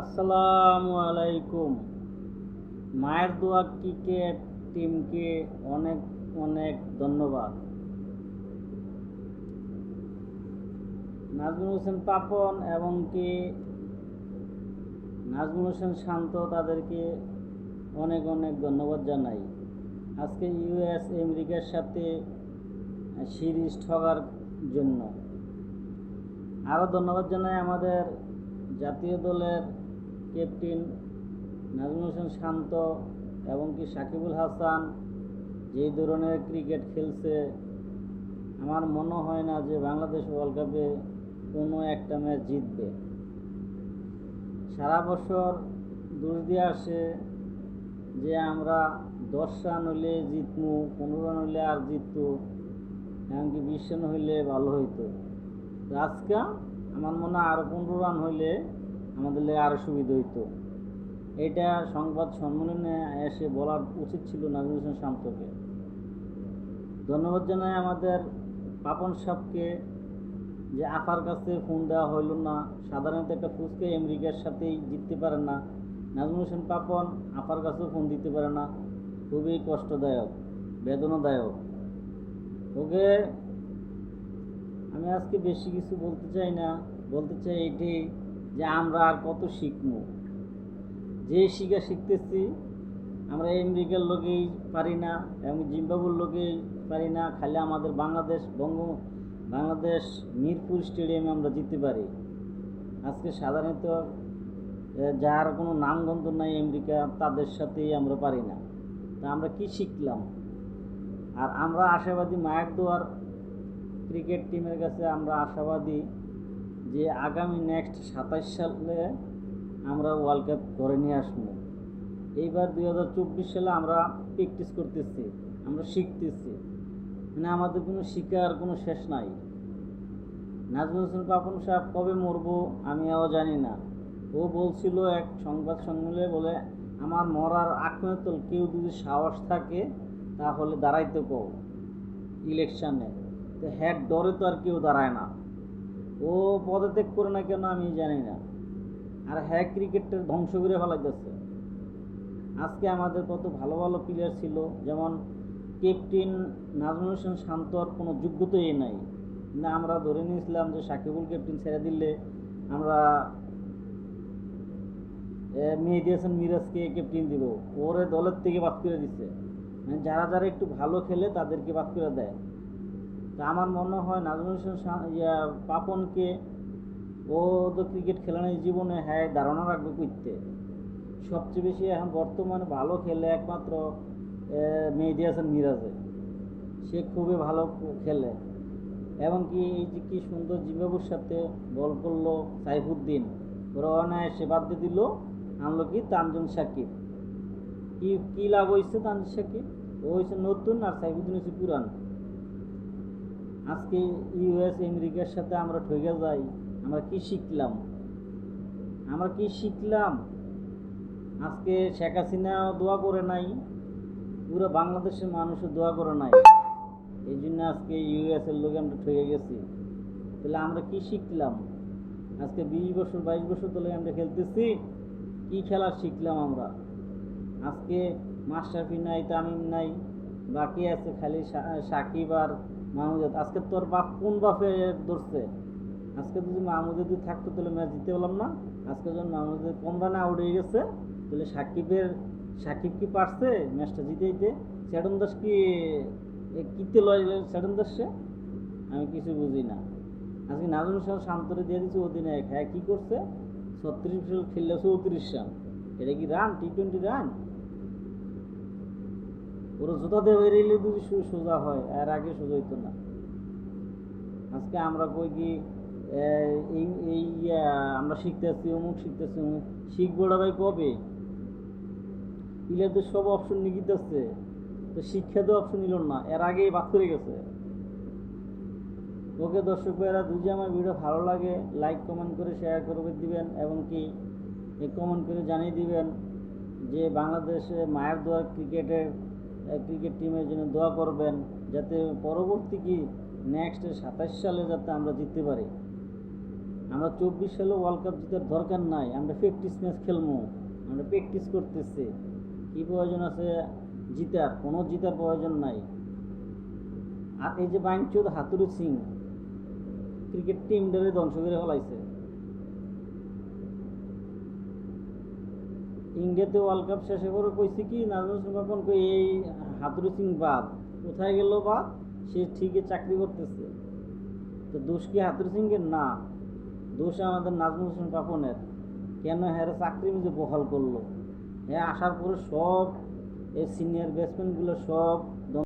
আসসালামু আলাইকুম। মায়ের দোয়া ক্রিকেট টিমকে অনেক অনেক ধন্যবাদ। নাজমুল হোসেন পাপন এবং কি, নাজমুল হোসেন শান্ত, তাদেরকে অনেক অনেক ধন্যবাদ জানাই। আজকে ইউএস আমেরিকার সাথে সিরিজ ঠগার জন্য। আরও ধন্যবাদ জানাই আমাদের জাতীয় দলের ক্যাপ্টেন নাজমুল হোসেন শান্ত এবং কি সাকিবুল হাসান, যেই ধরনের ক্রিকেট খেলছে, আমার মনে হয় না যে বাংলাদেশ ওয়ার্ল্ড কাপে কোনো একটা ম্যাচ জিতবে। সারা বছর দোষ দিয়ে আসে যে আমরা দশ রান হইলে জিতমু, পনেরো রান হইলে আর জিততো, এমনকি বিশ রান হইলে ভালো হইতো। আজকে আমার মনে হয় আরও পনেরো রান হইলে আমাদের লেগে আরও সুবিধা হইতো। এটা সংবাদ সম্মেলনে এসে বলার উচিত ছিল নাজমুল হোসেন শান্তকে। ধন্যবাদ জানাই আমাদের পাপন সাহকে যে আপার কাছে ফোন দেওয়া হইল না। সাধারণত একটা ফুচকে আমেরিকার সাথেই জিততে পারে না। নাজমুল হোসেন পাপন আপার কাছেও ফোন দিতে পারে না। খুবই কষ্টদায়ক, বেদনাদায়ক। ওকে, আমি আজকে বেশি কিছু বলতে চাই না। বলতে চাই এটাই যে আমরা আর কত শিখব? যে শিখা শিখতেছি, আমরা আমেরিকার লোকেই পারি না, এবং জিম্বাবুর লোকেই পারি না, খালি আমাদের বাংলাদেশ, বঙ্গ, বাংলাদেশ, মিরপুর স্টেডিয়ামে আমরা জিততে পারি। আজকে সাধারণত যার কোনো নামগন্ধ নাই আমেরিকা, তাদের সাথেই আমরা পারি না। তা আমরা কি শিখলাম? আর আমরা আশাবাদী মায়ের দোয়ার ক্রিকেট টিমের কাছে আমরা আশাবাদী যে আগামী নেক্সট সাতাশ সালে আমরা ওয়ার্ল্ড কাপ করে নিয়ে আসব। এইবার দুই হাজার চব্বিশ সালে আমরা প্র্যাকটিস করতেছি, আমরা শিখতেছি। মানে আমাদের কোনো শিকার কোনো শেষ নাই। নাজমুল হোসেন পাপন সাহেব কবে মরবো আমি এও জানি না। ও বলছিল এক সংবাদ সম্মেলনে বলে, আমার মরার আক্রমণ কেউ যদি সাহস থাকে, তাহলে দাঁড়াইতে কও ইলেকশানে। তো হ্যাড ডরে তো আর কেউ দাঁড়ায় না। ও পদত্যাগ করে না কেন আমি জানি না। আর হ্যাঁ ক্রিকেটটা ধ্বংস করে ফেলাইতেছে। আজকে আমাদের কত ভালো ভালো প্লেয়ার ছিল, যেমন ক্যাপ্টেন নাজমুল হোসেন শান্তর কোনো যোগ্যতাই নাই। না আমরা ধরে নিয়েছিলাম যে সাকিবুল ক্যাপ্টেন ছেড়ে দিলে আমরা মেহেদি হাসান মিরাজকে ক্যাপ্টেন দিব। ওরে দলের থেকে বাদ করে দিচ্ছে মানে যারা যারা একটু ভালো খেলে তাদেরকে বাদ করে দেয়। আমার মনে হয় নাজমুল ইয়া, পাপনকে ও তো ক্রিকেট খেলানোর জীবনে হ্যাঁ ধারণা রাখবে করতে সবচেয়ে বেশি এখন বর্তমানে ভালো খেলে একমাত্র মেহেদি হাসান মিরাজে। সে খুবই ভালো খেলে। এমনকি এই যে কি সুন্দর জিম্বাবুর সাথে বল করল সাইফুদ্দিন, ওরা অনায়াসে বাদ দিয়ে দিল, আনলো কি তানজুন সাকিব। কি কি লাভ হয়েছে তানজুন সাকিব? ও হয়েছে নতুন আর সাইফুদ্দিন হয়েছে পুরান। আজকে ইউএস, আমেরিকার সাথে আমরা ঠকে যাই, আমরা কি শিখলাম? আমরা কি শিখলাম? আজকে শেখ হাসিনাও দোয়া করে নাই, পুরো বাংলাদেশের মানুষও দোয়া করে নাই। এই জন্য আজকে ইউএস এর লোকে আমরা ঠকে গেছি। তাহলে আমরা কি শিখলাম? আজকে বিশ বছর, বাইশ বছর ধরে আমরা খেলতেছি, কি খেলা শিখলাম আমরা? আজকে মাস্টারফি নাই, তামিম নাই, বাকি আছে খালি সাকিব আর মাহমুদ, আজকে তোর বাপ কোন বাপে ধরছে? আজকে যদি মাহমুদ যদি থাকতো তাহলে ম্যাচ জিততে পারলাম না। আজকে যখন মাহমুদ কম রানে আউট হয়ে গেছে, তাহলে সাকিবের, সাকিব কি পারছে ম্যাচটা জিতে দিতে? সেডন দাস কি কিতে লয় সেডন দাসে আমি কিছু বুঝি না। আজকে নাজমুল সাহেব শান্তরে দিয়ে দিচ্ছে অধিনায়ক। হ্যাঁ কী করছে? ছত্রিশ খেললে চৌত্রিশ রান। এটা কি রান টি টোয়েন্টি রান ওরা জোতা দিয়ে বেরিয়ে যদি সোজা হয়, এর আগে সোজা হইতো না। আজকে আমরা কই কি এই এই আমরা শিখতেছি অমুক শিখতেছি অমুক। শিখবোটা ভাই কবে? প্লেয়ারদের সব অপশন নিকিতেছে তো শিক্ষা তো অপশন নিল না, এর আগেই বাদ করে গেছে। ওকে দর্শক ভাইয়েরা, যদি আমার ভিডিও ভালো লাগে লাইক কমেন্ট করে শেয়ার করে দিবেন এবং কি কমেন্ট করে জানিয়ে দিবেন যে বাংলাদেশে মায়ের দোয়া ক্রিকেটের ক্রিকেট টিমের জন্য দোয়া করবেন যাতে পরবর্তী কি নেক্সট সাতাশ সালে যাতে আমরা জিততে পারি। আমরা চব্বিশ সালে ওয়ার্ল্ড কাপ জেতার দরকার নাই, আমরা প্র্যাকটিস ম্যাচ খেলব আমরা প্র্যাকটিস করতেছি। কি প্রয়োজন আছে? জিতার, কোনো জিতার প্রয়োজন নাই। আর এই যে বাইনচোদ হাতুরু সিং ক্রিকেট টিমটারে ধ্বংস করে ফেলাইছে। ইন্ডিয়াতে ওয়ার্ল্ড কাপ শেষে করে কইছে কি, নাজমুল কই এই হাতুরু সিং বাদ, কোথায় গেল বাদ? সে ঠিকই চাকরি করতেছে। তো দোষ কি হাতুরু সিংয়ের? না। দোষ আমাদের নাজমুল হোসেন পাপনের কেন হ্যাঁ চাকরি যে বহাল করল? হ্যাঁ আসার পরে সব এই সিনিয়র ব্যাটসম্যানগুলো সব